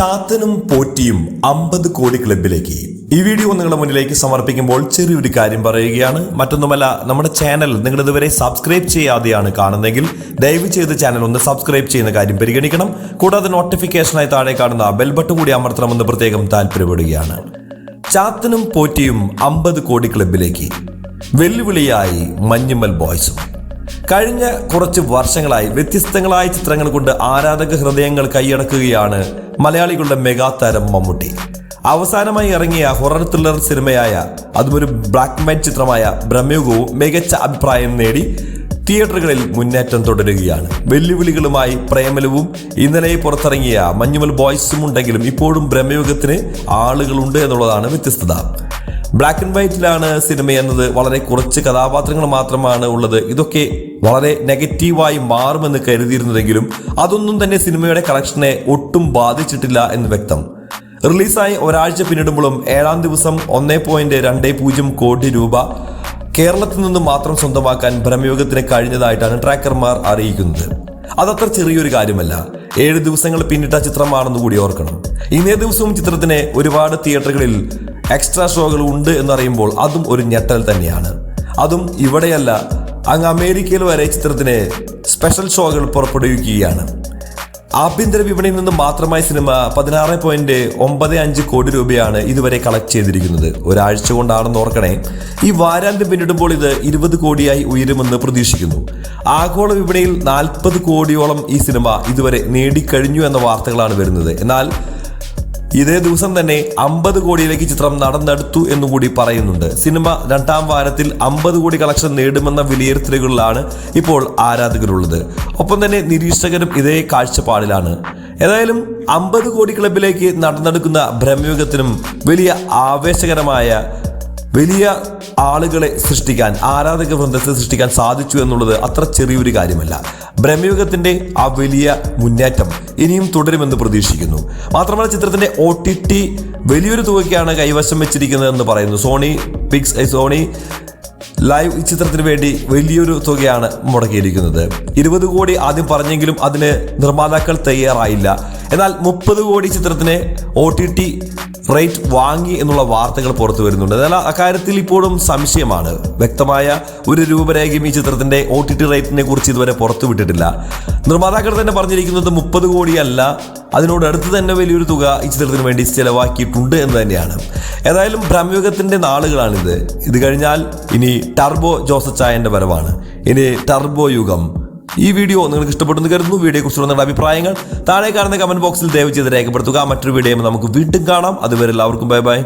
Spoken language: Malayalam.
ചാത്തനും പോറ്റിയും അമ്പത് കോടി ക്ലബിലേക്ക്. ഈ വീഡിയോ നിങ്ങളുടെ മുന്നിലേക്ക് സമർപ്പിക്കുമ്പോൾ ചെറിയൊരു കാര്യം പറയുകയാണ്. മറ്റൊന്നുമല്ല നമ്മുടെ ചാനൽ നിങ്ങൾ ഇതുവരെ സബ്സ്ക്രൈബ് ചെയ്യാതെയാണ് കാണുന്നതെങ്കിൽ ദയവ് ചെയ്ത് ചാനൽ ഒന്ന് സബ്സ്ക്രൈബ് ചെയ്യുന്ന കാര്യം പരിഗണിക്കണം. കൂടാതെ നോട്ടിഫിക്കേഷനായി താഴെ കാണുന്ന ബെൽ ബട്ടൺ കൂടി അമർത്തണമെന്ന് പ്രത്യേകം താല്പര്യപ്പെടുകയാണ്. ചാത്തനും പോറ്റിയും അമ്പത് കോടി ക്ലബിലേക്ക്. വെല്ലുവിളിയായി മഞ്ഞുമൽ ബോയ്സും. കഴിഞ്ഞ കുറച്ച് വർഷങ്ങളായി വ്യത്യസ്തങ്ങളായ ചിത്രങ്ങൾ കൊണ്ട് ആരാധക ഹൃദയങ്ങൾ കൈയടക്കുകയാണ് മലയാളികളുടെ മെഗാതാരം മമ്മൂട്ടി. അവസാനമായി ഇറങ്ങിയ ഹൊറർ ത്രില്ലർ സിനിമയായ അതും ഒരു ബ്ലാക്ക് മൈറ്റ് ചിത്രമായ ബ്രഹ്മയുഗവും മികച്ച അഭിപ്രായം നേടി തിയേറ്ററുകളിൽ മുന്നേറ്റം തുടരുകയാണ്. വെല്ലുവിളികളുമായി പ്രേമലവും ഇന്നലെ പുറത്തിറങ്ങിയ മഞ്ഞുമൽ ബോയ്സും ഉണ്ടെങ്കിലും ഇപ്പോഴും ബ്രഹ്മയുഗത്തിന് ആളുകളുണ്ട് എന്നുള്ളതാണ് വ്യത്യസ്തത. ബ്ലാക്ക് ആൻഡ് വൈറ്റിലാണ് സിനിമ എന്നത്. വളരെ കുറച്ച് കഥാപാത്രങ്ങൾ മാത്രമാണ് ഉള്ളത്. ഇതൊക്കെ വളരെ നെഗറ്റീവായി മാറുമെന്ന് കരുതിയിരുന്നതെങ്കിലും അതൊന്നും തന്നെ സിനിമയുടെ കളക്ഷനെ ഒട്ടും ബാധിച്ചിട്ടില്ല എന്ന് വ്യക്തം. റിലീസായി ഒരാഴ്ച പിന്നിടുമ്പോഴും ഏഴാം ദിവസം ഒന്നേ പോയിന്റ് രണ്ട് പൂജ്യം കോടി രൂപ കേരളത്തിൽ നിന്ന് മാത്രം സ്വന്തമാക്കാൻ ഭ്രമയോഗത്തിന് കഴിഞ്ഞതായിട്ടാണ് ട്രാക്കർമാർ അറിയിക്കുന്നത്. അതത്ര ചെറിയൊരു കാര്യമല്ല. ഏഴ് ദിവസങ്ങൾ പിന്നിട്ട ചിത്രമാണെന്ന് കൂടി ഓർക്കണം. ഇന്നേ ദിവസവും ചിത്രത്തിന് ഒരുപാട് തിയേറ്ററുകളിൽ എക്സ്ട്രാ ഷോകൾ ഉണ്ട് എന്ന് എന്നറിയുമ്പോൾ അതും ഒരു ഞെട്ടൽ തന്നെയാണ്. അതും ഇവിടെയല്ല അങ്ങ് അമേരിക്കയിൽ വരെ ചിത്രത്തിന് സ്പെഷ്യൽ ഷോകൾ പുറപ്പെടുവിക്കുകയാണ്. ആഭ്യന്തര വിപണിയിൽ നിന്ന് മാത്രമായി സിനിമ പതിനാറ് പോയിന്റ് ഒമ്പത് അഞ്ച് കോടി രൂപയാണ് ഇതുവരെ കളക്ട് ചെയ്തിരിക്കുന്നത്. ഒരാഴ്ച കൊണ്ടാണെന്ന് ഓർക്കണേ. ഈ വാരാന്ത്യം പിന്നിടുമ്പോൾ ഇത് ഇരുപത് കോടിയായി ഉയരുമെന്ന് പ്രതീക്ഷിക്കുന്നു. ആഗോള വിപണിയിൽ നാൽപ്പത് കോടിയോളം ഈ സിനിമ ഇതുവരെ നേടിക്കഴിഞ്ഞു എന്ന വാർത്തകളാണ് വരുന്നത്. എന്നാൽ ഇതേ ദിവസം തന്നെ അമ്പത് കോടിയിലേക്ക് ചിത്രം നടന്നെടുത്തു എന്നുകൂടി പറയുന്നുണ്ട്. സിനിമ രണ്ടാം വാരത്തിൽ അമ്പത് കോടി കളക്ഷൻ നേടുമെന്ന വിലയിരുത്തലുകളിലാണ് ഇപ്പോൾ ആരാധകരുള്ളത്. ഒപ്പം തന്നെ നിരീക്ഷകരും ഇതേ കാഴ്ചപ്പാടിലാണ്. ഏതായാലും അമ്പത് കോടി ക്ലബിലേക്ക് നടന്നെടുക്കുന്ന ബ്രഹ്മയുഗത്തിനും വലിയ ആവേശകരമായ വലിയ ആളുകളെ സൃഷ്ടിക്കാൻ ആരാധക വൃന്ദത്തെ സൃഷ്ടിക്കാൻ സാധിച്ചു എന്നുള്ളത് അത്ര ചെറിയൊരു കാര്യമല്ല. ബ്രഹ്മയുഗത്തിന്റെ ആ വലിയ മുന്നേറ്റം ഇനിയും തുടരുമെന്ന് പ്രതീക്ഷിക്കുന്നു. മാത്രമല്ല ചിത്രത്തിന്റെ ഒ ടി ടി വലിയൊരു തുകയ്ക്കാണ് കൈവശം വെച്ചിരിക്കുന്നതെന്ന് പറയുന്നു. സോണി പിക്സ് സോണി ലൈവ് ഈ ചിത്രത്തിന് വേണ്ടി വലിയൊരു തുകയാണ് മുടക്കിയിരിക്കുന്നത്. ഇരുപത് കോടി ആദ്യം പറഞ്ഞെങ്കിലും അതിന് നിർമ്മാതാക്കൾ തയ്യാറായില്ല. എന്നാൽ മുപ്പത് കോടി ചിത്രത്തിന് ഒ ടി ടി റേറ്റ് വാങ്ങി എന്നുള്ള വാർത്തകൾ പുറത്തു വരുന്നുണ്ട്. എന്നാൽ അക്കാര്യത്തിൽ ഇപ്പോഴും സംശയമാണ്. വ്യക്തമായ ഒരു രൂപരേഖയും ഈ ചിത്രത്തിന്റെ ഒ ടി ടി റേറ്റിനെ കുറിച്ച് ഇതുവരെ പുറത്തു വിട്ടിട്ടില്ല. നിർമ്മാതാക്കൾ തന്നെ പറഞ്ഞിരിക്കുന്നത് മുപ്പത് കോടിയല്ല. അതിനോട് അടുത്ത് തന്നെ വലിയൊരു തുക ഈ ചിത്രത്തിന് വേണ്ടി ചെലവാക്കിയിട്ടുണ്ട് എന്ന് തന്നെയാണ്. ഏതായാലും ഭ്രമയുഗത്തിന്റെ നാളുകളാണിത്. ഇത് കഴിഞ്ഞാൽ ഇനി ടർബോ ജോസച്ചായന്റെ വരവാണ്. ഇനി ടർബോ യുഗം. ഈ വീഡിയോ നിങ്ങൾക്ക് ഇഷ്ടപ്പെട്ടെന്ന് കരുതുന്നു. വീഡിയോ കുറിച്ചുള്ള നിങ്ങളുടെ അഭിപ്രായങ്ങൾ താഴെ കാണുന്ന കമന്റ് ബോക്സിൽ ദയവ് ചെയ്ത് രേഖപ്പെടുത്തുക. മറ്റൊരു വീഡിയോ നമുക്ക് വീണ്ടും കാണാം. അതുവരെ എല്ലാവർക്കും ബൈ ബൈ.